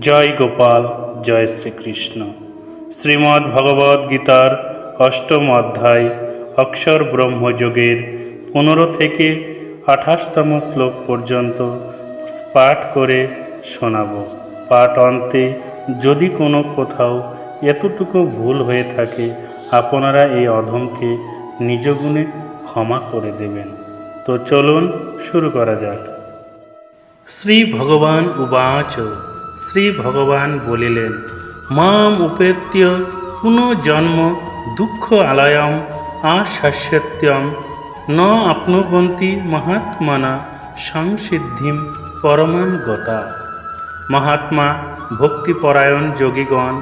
জয় গোপাল, জয় শ্রীকৃষ্ণ। শ্রীমদ্ ভগবদ গীতার অষ্টম অধ্যায়, অক্ষর ব্রহ্মযোগের পনেরো থেকে আঠাশতম শ্লোক পর্যন্ত পাঠ করে শোনাব। পাঠ অন্তে যদি কোনো কোথাও এতটুকু ভুল হয়ে থাকে, আপনারা এই অধমকে নিজ গুণে ক্ষমা করে দেবেন। তো চলুন শুরু করা যাক। শ্রী ভগবান উবাচ শ্রী ভগবান বলিলেন, মাম উপেত্য পুনর্জন্ম দুঃখ আলয়ম আশাস্যত্যম। ন আপনুবন্তি মহাত্মনা সংসিদ্ধিম পরমাম গতা। মহাত্মা ভক্তিপরায়ণ যোগীগণ,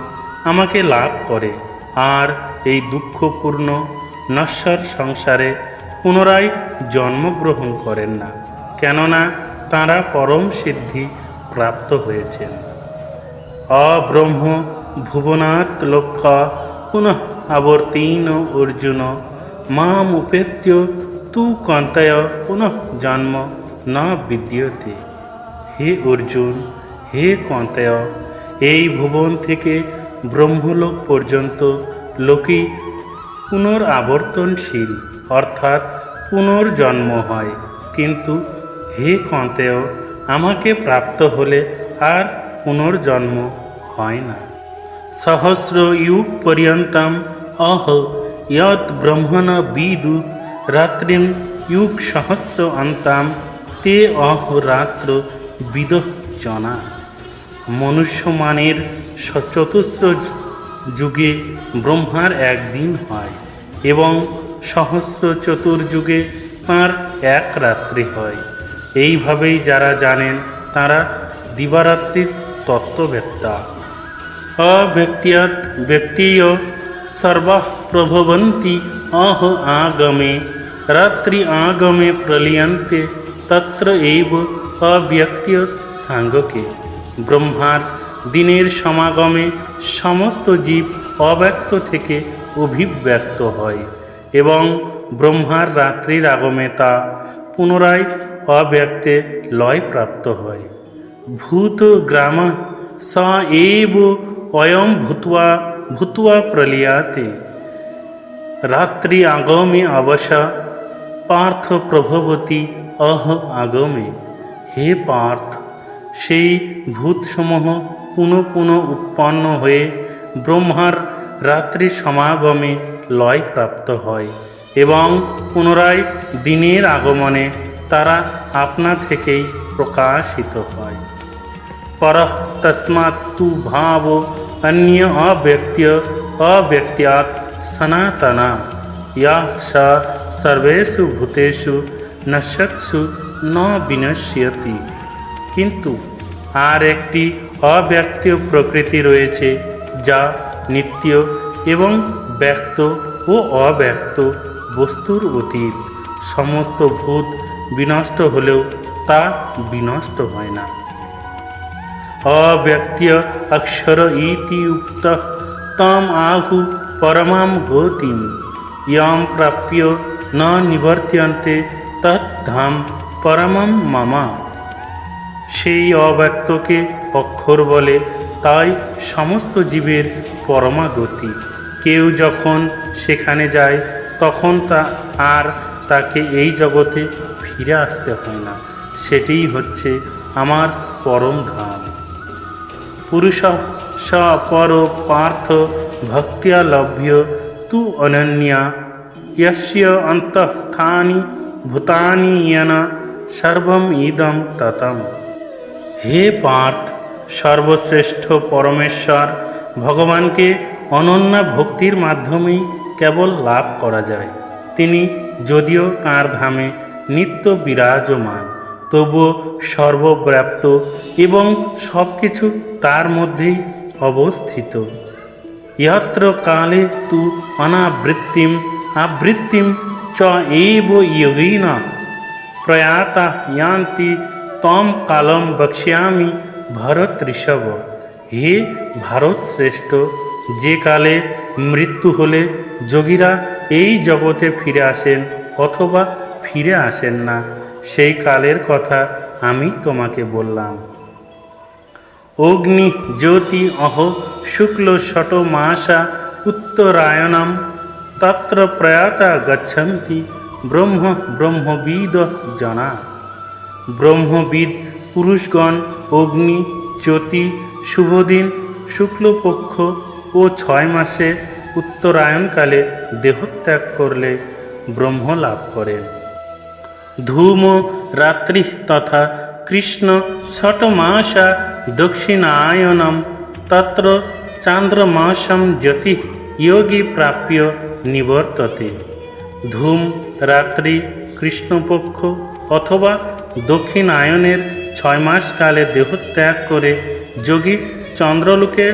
আমাকে লাভ করে। আর এই দুঃখপূর্ণ নশ্বর সংসারে পুনরায় জন্মগ্রহণ করেন না। কেননা তাঁরা পরম সিদ্ধি প্রাপ্ত হয়েছেন। অব্রহ্ম ভুবনাৎ লক্ষ্য পুনঃ আবর্তীন অর্জুন, মাম উপেত্য তু কন্তয় পুনঃ জন্ম না বিদ্যতে। হে অর্জুন, হে কন্তয়, এই ভুবন থেকে ব্রহ্মলোক পর্যন্ত লোকই পুনরাবর্তনশীল, অর্থাৎ পুনর্জন্ম হয়। কিন্তু হে কন্তেয় আমাকে প্রাপ্ত হলে আর পুনর্জন্ম হয় না। সহস্র যুগ পর্যন্তম অহ যৎ ব্রহ্মণ বিদু, রাত্রিম যুগ সহস্র অন্তাম, তে অহ রাত্র বিদ জনা। মনুষ্যমানের চতুস্র যুগে ব্রহ্মার একদিন হয় এবং সহস্র চতুর্যুগে তাঁর এক রাত্রি হয়। এইভাবেই যারা জানেন, তারা দিবারাত্রির তত্ত্ববেত্তা। অব্যক্তিয়াৎ ব্যক্তিয় সর্বাঃ প্রভবন্তি অহ আগমে, রাত্রি আগমে প্রলিয়ন্তে, তত্র এব অব্যক্তীয় সাঙ্গকে। ব্রহ্মার দিনের সমাগমে সমস্ত জীব অব্যক্ত থেকে অভিব্যক্ত হয় এবং ব্রহ্মার রাত্রির আগমে তা পুনরায় অব্যক্তে লয়প্রাপ্ত হয়। ভূত গ্রাম স এব অয়ম ভূত্বা ভূত্বা প্রলিয়াতে। রাত্রি আগমে অবসা, পার্থ প্রভবতী অহ আগমে। হে পার্থ, সেই ভূতসমূহ পুনঃ পুনঃ উৎপন্ন হয়ে ব্রহ্মার রাত্রি সমাগমে লয় প্রাপ্ত হয় এবং পুনরায় দিনের আগমনে তারা আপনা থেকেই প্রকাশিত হয়। পর তসমাত তু ভাব, অন্য অব্যক্ত অব্যক্তিয়াত সনাতনা। ইয়া সা সর্বেষু ভূতেষু নশ্বৎসু ন বিনশ্যতি। কিন্তু আর একটি অব্যক্তীয় প্রকৃতি রয়েছে, যা নিত্য এবং ব্যক্ত ও অব্যক্ত বস্তুর অতীত। সমস্ত ভূত বিনষ্ট হলেও তা বিনষ্ট হয় না। অব্যক্তীয় অক্ষর ইতি উক্ত, তম আহু পরমাম গতিম ইয়ং প্রাপ্য ন নিবর্ত্যন্তে তৎধাম পরমম মামা। সেই অব্যক্তকে অক্ষর বলে, তাই সমস্ত জীবের পরমাগতি। কেউ যখন সেখানে যায়, তখন তা আর তাকে এই জগতে ফিরে আসতে হয় না। সেটিই হচ্ছে আমার পরম ধাম। পুরুষ পর পার্থ ভক্তিয়া লভ্য তু অনন্যা ইয় অন্তঃস্থানি ভূতানি ইয়না, সর্বম ইদম ততম। হে পার্থ, সর্বশ্রেষ্ঠ পরমেশ্বর, ভগবানকে অনন্যা ভক্তির মাধ্যমেই কেবল লাভ করা যায়। তিনি যদিও তাঁর ধামে নিত্য বিরাজমান, তবুও সর্বব্যাপ্ত এবং সব কিছু তার মধ্যেই অবস্থিত। ইহত্র কালে তু অনাবৃত্তিম, আবৃত্তিম চ এব যোগিনা প্রয়াতা ইয়ান্তি, তম কালম বক্ষ্যামি ভরত ঋষভ। হে ভারত শ্রেষ্ঠ, যে কালে মৃত্যু হলে যোগীরা এই জগতে ফিরে আসেন অথবা ফিরে আসেন না। সেই কালের কথা আমি তোমাকে বললাম। অগ্নি জ্যোতি অহ শুক্ল ষট মাসা উত্তরায়ণম তত্র প্রয়াতা গচ্ছন্তি ব্রহ্ম ব্রহ্মবিদ জনা। ব্রহ্মবিদ পুরুষগণ, অগ্নি জ্যোতি, শুভদিন, শুক্লপক্ষ ও ছয় মাসে উত্তরায়ণকালে দেহত্যাগ করলে ব্রহ্ম লাভ করেন। ধূম রাত্রি তথা কৃষ্ণ ষটমাসা দক্ষিণায়নম। তত্র চান্দ্রমাসম জ্যোতি যোগী প্রাপ্য নিবর্ততে। ধূম রাত্রি কৃষ্ণপক্ষ অথবা দক্ষিণায়নের ছয় মাস কালে দেহত্যাগ করে যোগী চন্দ্রলোকে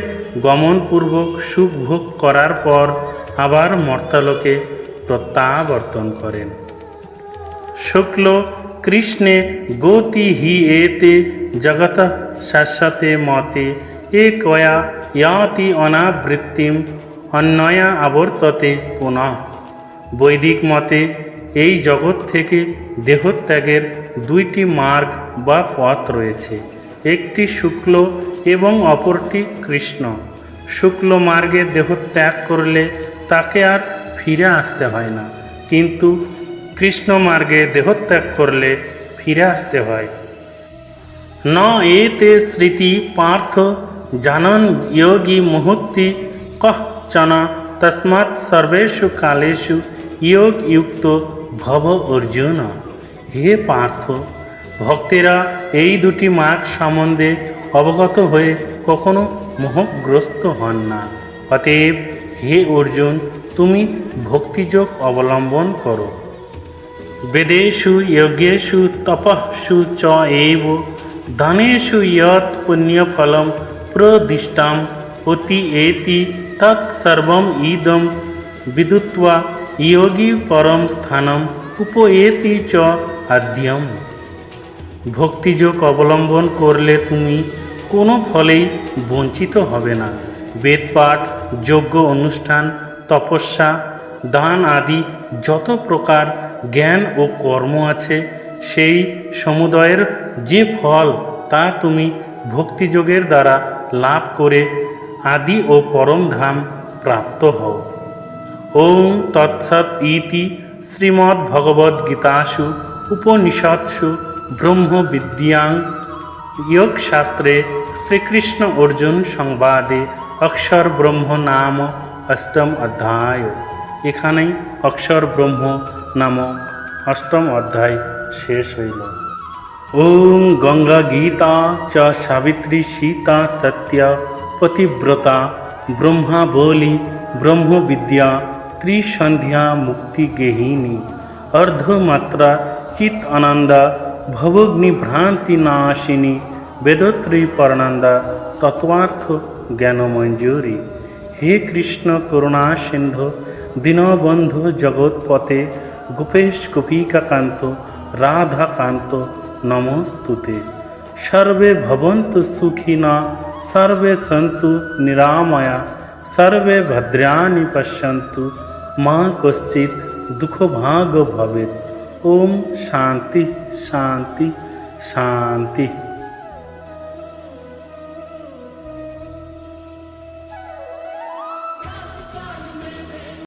গমনপূর্বক সুখ ভোগ করার পর আবার মর্তালোকে প্রত্যাবর্তন করেন। শুক্ল, কৃষ্ণে গতি হি এতে জগত শাশ্বতে মতে একয়া ইয়াতি অনাবৃত্তিম অন্যয়া আবর্ততে পুনঃ। বৈদিক মতে, এই জগৎ থেকে দেহত্যাগের দুইটি মার্গ বা পথ রয়েছে, একটি শুক্ল এবং অপরটি কৃষ্ণ। শুক্ল মার্গে দেহত্যাগ করলে তাকে আর ফিরে আসতে হয় না, কিন্তু কৃষ্ণ মার্গে দেহত্যাগ করলে ফিরে আসতে হয়। ন এতে স্মৃতি পার্থ, জানন যোগী মুহূর্তি কশ্চন তস্মাৎ সর্বেষু কালেষু যোগ যুক্ত ভব অর্জুন। হে পার্থ, ভক্তেরা এই দুটি মার্গ সম্বন্ধে অবগত হয়ে কখনো মোহগ্রস্ত হন না। অতএব হে অর্জুন, তুমি ভক্তিযোগ অবলম্বন করো। বেদেষু যজ্ঞেষু তপঃসু চ এব ধনেষু যৎ পুণ্যফলম প্রদিষ্টাম, অতি এতি তৎসর্বম ইদম, বিদুত্বা যোগী পরম স্থানম উপএতি চ আদ্যম। ভক্তিযোগ অবলম্বন করলে তুমি কোনো ফলেই বঞ্চিত হবে না। বেদপাঠ, যজ্ঞ অনুষ্ঠান, তপস্যা দান আদি যত প্রকার জ্ঞান ও কর্ম আছে, সেই সমুদয়ের যে ফল তা তুমি ভক্তিযোগের দ্বারা লাভ করে আদি ও পরম ধাম প্রাপ্ত হও। ওম তৎসৎ ইতি শ্রীমদ্ভগবদ্গীতাসু উপনিষৎসু ব্রহ্মবিদ্যাং। যোগশাস্ত্রে শ্রীকৃষ্ণ অর্জুন সংবাদে অক্ষর ব্রহ্ম নাম অষ্টম অধ্যায়। এখানেই অক্ষর ব্রহ্ম নাম অষ্টম অধ্যায় শেষ হইল। ওম গঙ্গা গীতা চ সাবিত্রী সীতা সত্য পতিব্রতা ব্রহ্মা বলি ব্রহ্মবিদ্যা ত্রিসন্ধ্যা মুক্তি গেহিনী অর্ধমাত্রা চিত আনন্দা ভবগ্নি ভ্রান্তি নাশিনী বেদত্রী পরনন্দা তত্ত্বার্থ জ্ঞান মঞ্জুরি হে কৃষ্ণ করুণা সিন্ধু দীনবন্ধু জগৎপতে গোপেশ গোপিকাকান্ত, রাধাকান্ত নমস্তুতে। সর্বে ভবন্তু সুখিনা, সর্বে সন্তু নিরাময়া, সর্বে ভদ্রাণি পশ্যন্তু, মা কশ্চিৎ দুঃখভাগ ভবেत् ওম শান্তি শান্তি শান্তি।